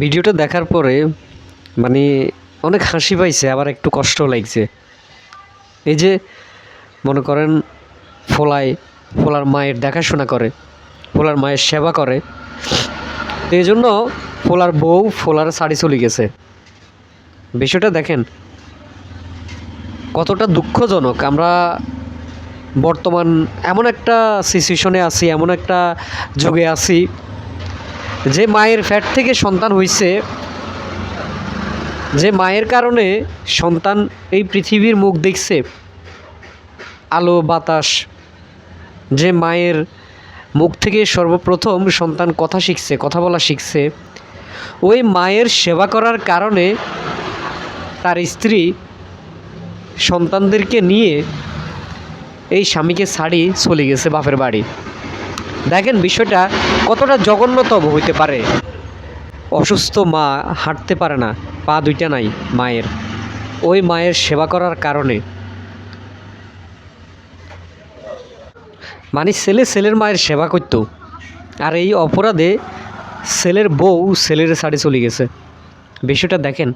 ভিডিওটা দেখার পরে মানে অনেক হাসি পাইছে, আবার একটু কষ্ট লাগছে। এই যে, মনে করেন, ফোলায়, ফোলার মায়ের দেখাশোনা করে, ফোলার মায়ের সেবা করে, এই জন্য ফোলার বউ, ফোলার শাড়ি চলে গেছে। বিষয়টা দেখেন, কতটা দুঃখজনক। আমরা বর্তমান এমন একটা সিচুয়েশনে আছি, এমন একটা যুগে আছি যে মায়ের ফ্যাট থেকে সন্তান হইছে, যে মায়ের কারণে সন্তান এই পৃথিবীর মুখ দেখছে, আলো, বাতাস, যে মায়ের মুখ থেকে সর্বপ্রথম সন্তান কথা শিখছে, কথা বলা শিখছে, ওই মায়ের সেবা করার কারণে তার স্ত্রী সন্তানদেরকে নিয়ে এই স্বামীকে ছাড়ি চলে গেছে বাপের বাড়ি। দেখেন বিষয়টা কতটা জঘন্যতম হইতে পারে। অসুস্থ মা হাঁটতে পারে না, পা দুইটা নাই মায়ের। ওই মায়ের সেবা করার কারণে। মানে ছেলে ছেলের মায়ের সেবা করতো। আর এই অপরাধে ছেলের বউ ছেলের সাড়ে চলে গেছে। বিষয়টা দেখেন,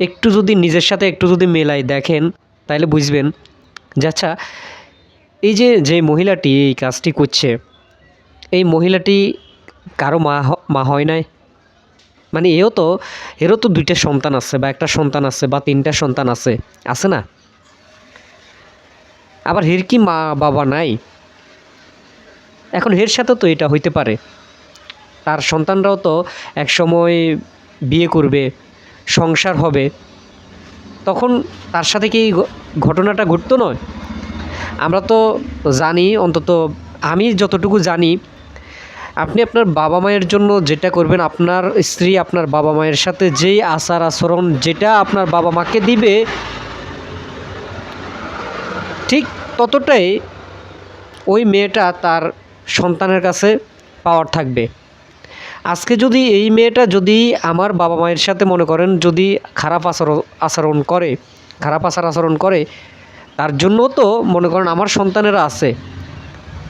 একটু যদি নিজের সাথে একটু যদি মেলাই দেখেন তাহলে বুঝবেন। যে আচ্ছা এই যে যে মহিলাটি এই কাজটি করছে এই মহিলাটি কারও মা মা হয় নাই। মানে এও তো, এরও তো দুইটা সন্তান আছে বা একটা সন্তান আছে বা তিনটা সন্তান আছে আছে না? আবার হের কি মা বাবা নাই? এখন হের সাথে তো এটা হইতে পারে। তার সন্তানরাও তো এক সময় বিয়ে করবে, সংসার হবে, তখন তার সাথে কি ঘটনাটা ঘটতো নয়? আমরা তো জানি, অন্তত আমি যতটুকু জানি আপনি আপনার বাবা মায়ের জন্য যেটা করবেন, আপনার স্ত্রী আপনার বাবা মায়ের সাথে যেই আচার আচরণ যেটা আপনার বাবা মাকে দিবে, ঠিক ততটাই ওই মেয়েটা তার সন্তানের কাছে পাওয়ার থাকবে। আজকে যদি এই মেয়েটা যদি আমার বাবা মায়ের সাথে মনে করেন, যদি খারাপ আচরণ আচরণ করে, খারাপ আচার আচরণ করে, তার জন্য তো মনে করেন আমার সন্তানেরা আছে।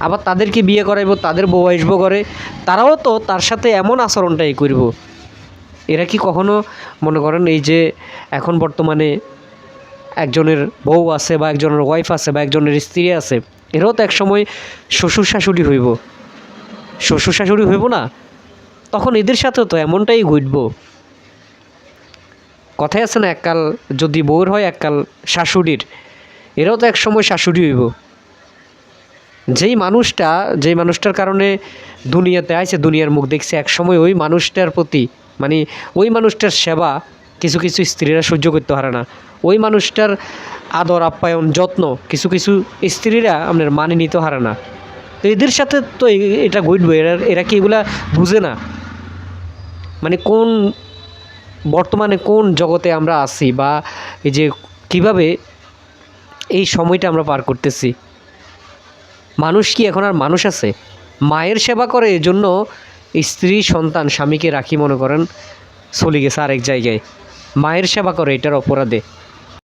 আবার তাদেরকে বিয়ে করাইব, তাদের বউ আসব করে তারাও তো তার সাথে এমন আচরণটাই করব। এরা কি কখনো মনে করেন এই যে এখন বর্তমানে একজনের বউ আছে বা একজনের ওয়াইফ আছে বা একজনের স্ত্রী আছে, এরাও তো একসময় শ্বশুর শাশুড়ি হইব। শ্বশুর শাশুড়ি হইব না, তখন এদের সাথেও তো এমনটাই ঘটব। কথাই আছে না, এককাল যদি বউর হয়, এককাল শাশুড়ির। এরাও তো একসময় শাশুড়ি হইব। যেই মানুষটা, যেই মানুষটার কারণে দুনিয়াতে আইছে, দুনিয়ার মুখ দেখছে একসময় ওই মানুষটার প্রতি মানে ওই মানুষটার সেবা কিছু কিছু স্ত্রীরা সহ্য করতে পারে না। ওই মানুষটার আদর, আপ্যায়ন, যত্ন কিছু কিছু স্ত্রীরা আপনার মানে নিতে পারে না। তো এদের সাথে তো এটা ঘটবে, এরা এরা কি এগুলা বুঝে না? মানে কোন বর্তমানে কোন জগতে আমরা আছি বা এই যে কীভাবে এই সময়টা আমরা পার করতেছি? মানুষ কি এখন আর মানুষ আছে? মায়ের সেবা করে এজন্য স্ত্রী, সন্তান, স্বামীকে রাখি মনে করেন চলে গেছে আরেক জায়গায়। মায়ের সেবা করে এটার অপরাধে।